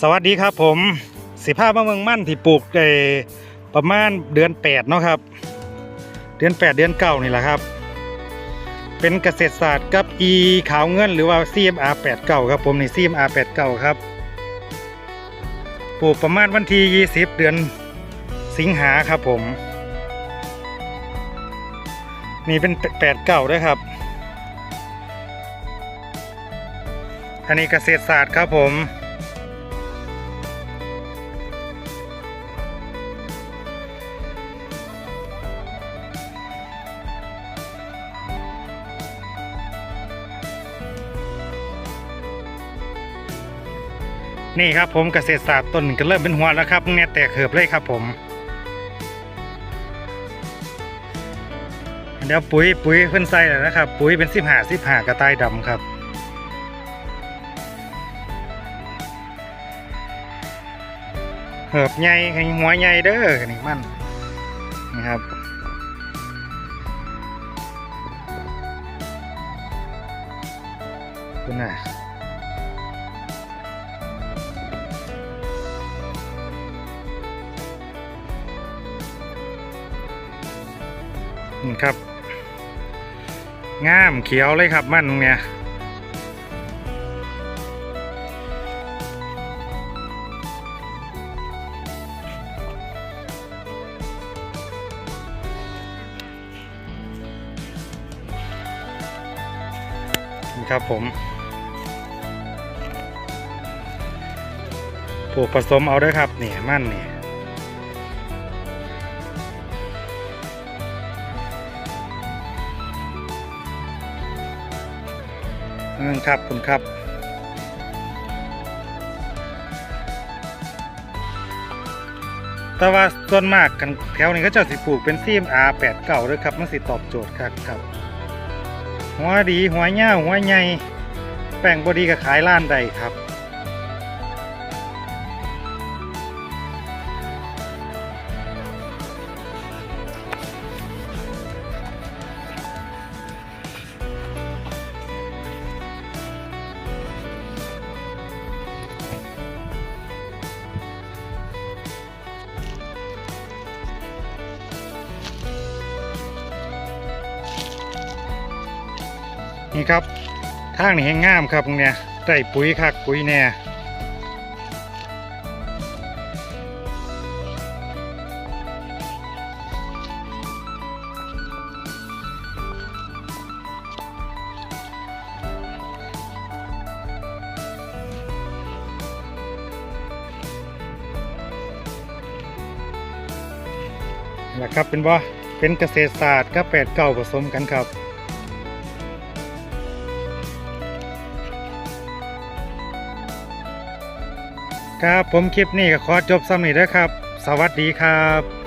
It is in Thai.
สวัสดีครับผมสิภาพมะเมืองมั่นที่ปลูกได้ประมาณเดือนแปดเนาะครับ เดือนแปดเดือนเก้านี่แหละครับ เป็นเกษตรศาสตร์กับ e ขาวเงินหรือว่า CMR 8 9ครับผมนี่ CMR 8 9ครับปลูกประมาณวันที่ 20 เดือนสิงหาครับผม นี่เป็น8 9ด้วยครับ อันนี้เกษตรศาสตร์ครับผม นี่ครับผมเกษตรศาสตร์ต้นก็เริ่มเป็นหัวแล้วครับเนี่ยแตกเหือบเลยครับผม เดี๋ยวปุ๋ยปุ๋ยเพิ่นใส่แล้วนะครับ ปุ๋ยเป็นสิบหาสิบหากระต่ายดำครับเหือบใหญ่ให้หัวใหญ่เด้อนี่มันนี่ครับคุณน่ะ นี่ครับงามเขียวเลยครับมันเนี่ยครับผมปลูกผสมเอาด้วยครับเนี่มันเนี่ย อืมครับคุณครับแต่ว่าส่วนมากกันแถวนี้ก็เจะสิปลูกเป็นซีม R8 เก่าด้วยครับมันสิตอบโจทย์ครับครับ หัวดีหัวเง่าหัวใหญ่แป้งบดีก็ขายล้านใดครับ นี่ครับทางนี่แห้งงามครับตรงเนี่ยได้ปุ๋ยคักปุ๋ยแน่นะครับเป็นว่าเป็นเกษตรศาสตร์กับแปดเก้าผสมกันครับ ครับผมคลิปนี้ก็ขอจบสำนี้นะครับ สวัสดีครับ